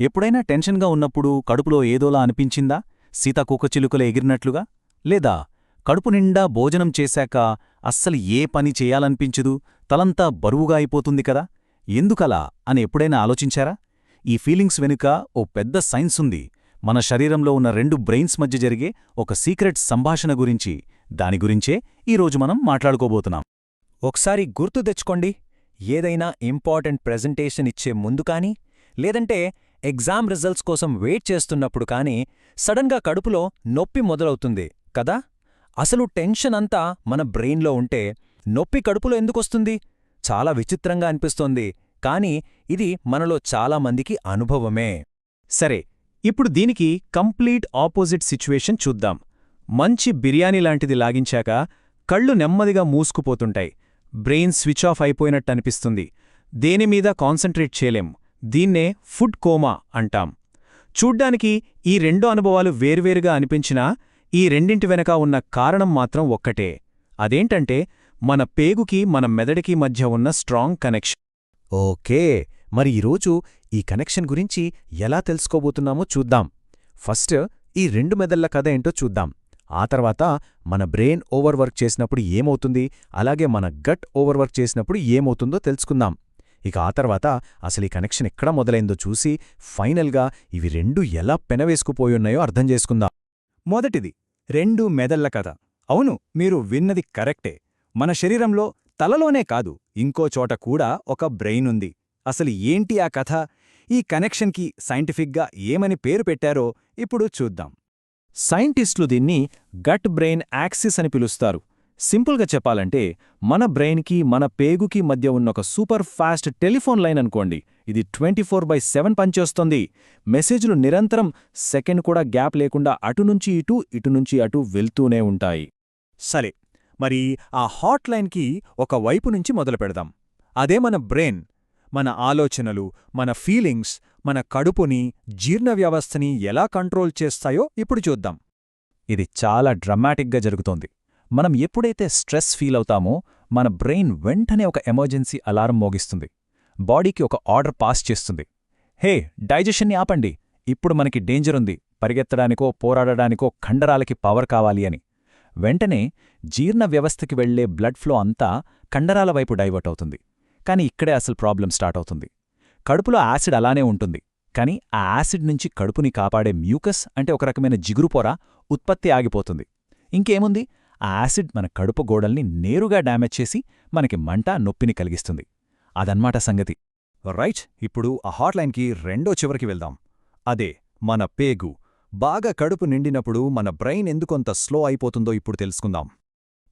ఎప్పుడైనా టెన్షన్గా ఉన్నప్పుడు కడుపులో ఏదోలా అనిపించిందా? సీతాకోకచిలుకలు ఎగిరినట్లుగా? లేదా కడుపు నిండా భోజనం చేశాక అస్సలు ఏ పని చేయాలనిపించదు? తలంతా బరువుగా అయిపోతుంది కదా? ఎందుకలా అని ఎప్పుడైనా ఆలోచించారా? ఈ ఫీలింగ్స్ వెనుక ఓ పెద్ద సైన్స్ ఉంది. మన శరీరంలో ఉన్న రెండు బ్రెయిన్స్ మధ్య జరిగే ఒక సీక్రెట్ సంభాషణ గురించి. దాని గురించే ఈరోజు మనం మాట్లాడుకోబోతున్నాం. ఒకసారి గుర్తు తెచ్చుకోండి. ఏదైనా ఇంపార్టెంట్ ప్రెజెంటేషన్ ఇచ్చే ముందు కానీ లేదంటే ఎగ్జామ్ రిజల్ట్స్ కోసం వెయిట్ చేస్తున్నప్పుడు కానీ సడన్గా కడుపులో నొప్పి మొదలవుతుంది కదా? అసలు టెన్షన్ అంతా మన బ్రెయిన్లో ఉంటే నొప్పి కడుపులో ఎందుకొస్తుంది చాలా విచిత్రంగా అనిపిస్తోంది కానీ ఇది మనలో చాలామందికి అనుభవమే. సరే ఇప్పుడు దీనికి కంప్లీట్ ఆపోజిట్ సిచ్యువేషన్ చూద్దాం. మంచి బిర్యానీ లాంటిది లాగించాక కళ్ళు నెమ్మదిగా మూసుకుపోతుంటాయి బ్రెయిన్ స్విచ్ ఆఫ్ అయిపోయినట్టనిపిస్తుంది దేనిమీద కాన్సంట్రేట్ చేయలేం. దీన్నే ఫుడ్ కోమా అంటాం. చూడ్డానికి ఈ రెండు అనుభవాలు వేర్వేరుగా అనిపించినా ఈ రెండింటి వెనక ఉన్న కారణం మాత్రం ఒక్కటే. అదేంటంటే మన పేగుకి మన మెదడికి మధ్య ఉన్న స్ట్రాంగ్ కనెక్షన్. ఓకే మరి ఈరోజు ఈ కనెక్షన్ గురించి ఎలా తెలుసుకోబోతున్నామో చూద్దాం. ఫస్ట్ ఈ రెండు మెదళ్ళ కథ ఏంటో చూద్దాం. ఆ తర్వాత మన బ్రెయిన్ ఓవర్వర్క్ చేసినప్పుడు ఏమవుతుంది? అలాగే మన గట్ ఓవర్వర్క్ చేసినప్పుడు ఏమవుతుందో తెలుసుకుందాం. ఇక ఆ తర్వాత అసలు ఈ కనెక్షన్ ఎక్కడ మొదలైందో చూసి ఫైనల్గా ఇవి రెండు ఎలా పెనవేసుకుపోయున్నాయో అర్థం చేసుకుందాం. మొదటిది రెండు మెదళ్ళ కథ. అవును మీరు విన్నది కరెక్టే. మన శరీరంలో తలలోనే కాదు ఇంకో చోట కూడా ఒక బ్రెయిన్ ఉంది. అసలు ఏంటి ఆ కథ? ఈ కనెక్షన్కి సైంటిఫిక్గా ఏమని పేరు పెట్టారో ఇప్పుడు చూద్దాం. సైంటిస్టులు దీన్ని గట్ బ్రెయిన్ యాక్సిస్ అని పిలుస్తారు. సింపుల్గా చెప్పాలంటే మన బ్రెయిన్కి మన పేగుకి మధ్య ఉన్న ఒక సూపర్ ఫాస్ట్ టెలిఫోన్ లైన్ అనుకోండి. ఇది ట్వంటీ ఫోర్ బై సెవెన్ పనిచేస్తోంది. మెసేజ్లు నిరంతరం సెకండ్ కూడా గ్యాప్ లేకుండా అటు నుంచి ఇటు ఇటు నుంచి అటు వెళ్తూనే ఉంటాయి. సరే మరి ఆ హాట్ లైన్కి ఒక వైపు నుంచి మొదలు పెడదాం. అదే మన బ్రెయిన్ మన ఆలోచనలు మన ఫీలింగ్స్ మన కడుపుని జీర్ణ వ్యవస్థని ఎలా కంట్రోల్ చేస్తాయో ఇప్పుడు చూద్దాం. ఇది చాలా డ్రమాటిక్గా జరుగుతోంది. మనం ఎప్పుడైతే స్ట్రెస్ ఫీల్ అవుతామో మన బ్రెయిన్ వెంటనే ఒక ఎమర్జెన్సీ అలారం మోగిస్తుంది. బాడీకి ఒక ఆర్డర్ పాస్ చేస్తుంది. హే డైజెషన్ని ఆపండి. ఇప్పుడు మనకి డేంజర్ ఉంది. పరిగెత్తడానికో పోరాడడానికో కండరాలకి పవర్ కావాలి అని. వెంటనే జీర్ణ వ్యవస్థకి వెళ్ళే బ్లడ్ ఫ్లో అంతా కండరాల వైపు డైవర్ట్ అవుతుంది. కానీ ఇక్కడే అసలు ప్రాబ్లం స్టార్ట్ అవుతుంది. కడుపులో యాసిడ్ అలానే ఉంటుంది. కానీ ఆ యాసిడ్ నుంచి కడుపుని కాపాడే మ్యూకస్ అంటే ఒక రకమైన జిగురుపొర ఉత్పత్తి ఆగిపోతుంది. ఇంకేముంది? ఆ యాసిడ్ మన కడుపు గోడల్ని నేరుగా డ్యామేజ్ చేసి మనకి మంట నొప్పిని కలిగిస్తుంది. అదన్మాట సంగతి. రైట్ ఇప్పుడు ఆ హాట్లైన్కి రెండో చివరికి వెళ్దాం. అదే మన పేగు. బాగా కడుపు నిండినప్పుడు మన బ్రెయిన్ ఎందుకొంత స్లో అయిపోతుందో ఇప్పుడు తెలుసుకుందాం.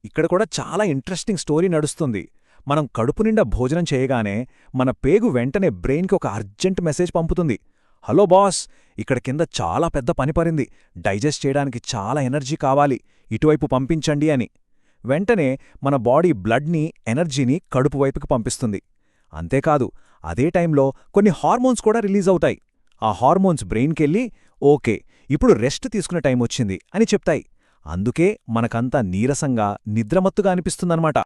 ఇక్కడ కూడా చాలా ఇంట్రెస్టింగ్ స్టోరీ నడుస్తుంది. మనం కడుపు నిండా భోజనం చేయగానే మన పేగు వెంటనే బ్రెయిన్కి ఒక అర్జెంట్ మెసేజ్ పంపుతుంది. హలో బాస్ ఇక్కడ కింద చాలా పెద్ద పని పరింది డైజెస్ట్ చేయడానికి చాలా ఎనర్జీ కావాలి. ఇటువైపు పంపించండి అని. వెంటనే మన బాడీ బ్లడ్ని ఎనర్జీని కడుపు వైపుకి పంపిస్తుంది. అంతేకాదు అదే టైంలో కొన్ని హార్మోన్స్ కూడా రిలీజ్ అవుతాయి. ఆ హార్మోన్స్ బ్రెయిన్కెళ్ళి ఓకే ఇప్పుడు రెస్ట్ తీసుకునే టైం వచ్చింది అని చెప్తాయి. అందుకే మనకంతా నీరసంగా నిద్రమత్తుగా అనిపిస్తుందన్నమాట.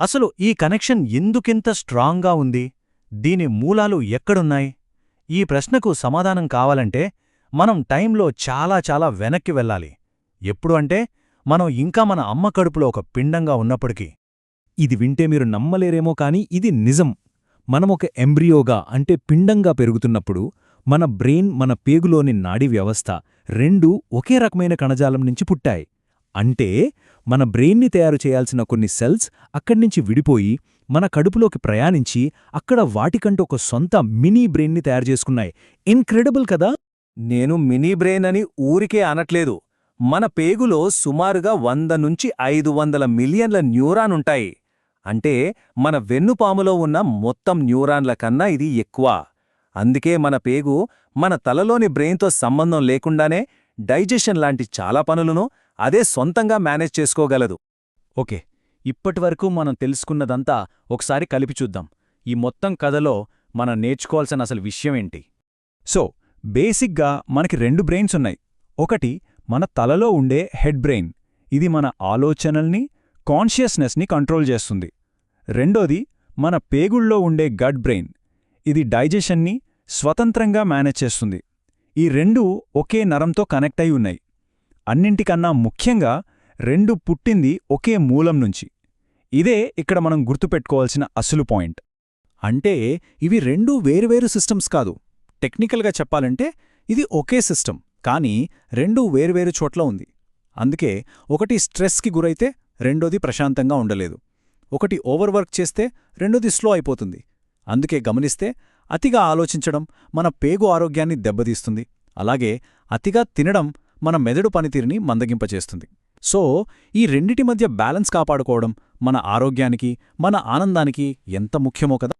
అసలు ఈ కనెక్షన్ ఎందుకింత స్ట్రాంగ్గా ఉంది? దీని మూలాలు ఎక్కడున్నాయి? ఈ ప్రశ్నకు సమాధానం కావాలంటే మనం టైంలో చాలా చాలా వెనక్కి వెళ్ళాలి. ఎప్పుడు అంటే మనం ఇంకా మన అమ్మ కడుపులో ఒక పిండంగా ఉన్నప్పటికీ ఇది వింటే మీరు నమ్మలేరేమో కాని ఇది నిజం. మనమొక ఎంబ్రియోగా అంటే పిండంగా పెరుగుతున్నప్పుడు మన బ్రెయిన్ మన పేగులోని నాడీ వ్యవస్థ రెండూ ఒకే రకమైన కణజాలం నుంచి పుట్టాయి. అంటే మన బ్రెయిన్ని తయారు చేయాల్సిన కొన్ని సెల్స్ అక్కడ్నించి విడిపోయి మన కడుపులోకి ప్రయాణించి అక్కడ వాటికంటూ ఒక సొంత మినీ బ్రెయిన్ని తయారు చేసుకున్నాయి. ఇన్క్రెడిబుల్ కదా? నేను మినీ బ్రెయిన్ అని ఊరికే అనట్లేదు. మన పేగులో సుమారుగా వంద నుంచి ఐదు వందల మిలియన్ల న్యూరాన్ ఉంటాయి. అంటే మన వెన్నుపాములో ఉన్న మొత్తం న్యూరాన్ల కన్నా ఇది ఎక్కువ. అందుకే మన పేగు మన తలలోని బ్రెయిన్తో సంబంధం లేకుండానే డైజెషన్ లాంటి చాలా పనులను అదే సొంతంగా మేనేజ్ చేసుకోగలదు. ఓకే ఇప్పటివరకు మనం తెలుసుకున్నదంతా ఒకసారి కలిపి చూద్దాం. ఈ మొత్తం కథలో మనం నేర్చుకోవాల్సిన అసలు విషయమేంటి సో బేసిక్గా మనకి రెండు బ్రెయిన్స్ ఉన్నాయి. ఒకటి మన తలలో ఉండే హెడ్ బ్రెయిన్ ఇది మన ఆలోచనల్ని కాన్షియస్నెస్ని కంట్రోల్ చేస్తుంది. రెండోది మన పేగుళ్ళో ఉండే గడ్ బ్రెయిన్ ఇది డైజెషన్ని స్వతంత్రంగా మేనేజ్ చేస్తుంది. ఈ రెండు ఒకే నరంతో కనెక్ట్ అయి ఉన్నాయి. అన్నింటికన్నా ముఖ్యంగా రెండు పుట్టింది ఒకే మూలం నుంచి. ఇదే ఇక్కడ మనం గుర్తుపెట్టుకోవాల్సిన అసలు పాయింట్. అంటే ఇవి రెండూ వేరువేరు సిస్టమ్స్ కాదు. టెక్నికల్గా చెప్పాలంటే ఇది ఒకే సిస్టమ్. కానీ రెండూ వేరువేరు చోట్ల ఉంది. అందుకే ఒకటి స్ట్రెస్కి గురైతే రెండోది ప్రశాంతంగా ఉండలేదు. ఒకటి ఓవర్వర్క్ చేస్తే రెండోది స్లో అయిపోతుంది. అందుకే గమనిస్తే అతిగా ఆలోచించడం మన పేగు ఆరోగ్యాన్ని దెబ్బతీస్తుంది. అలాగే అతిగా తినడం మన మెదడు పనితీరుని మందగింపచేస్తుంది. సో ఈ రెండిటి మధ్య బ్యాలెన్స్ కాపాడుకోవడం మన ఆరోగ్యానికి మన ఆనందానికి ఎంత ముఖ్యమో కదా!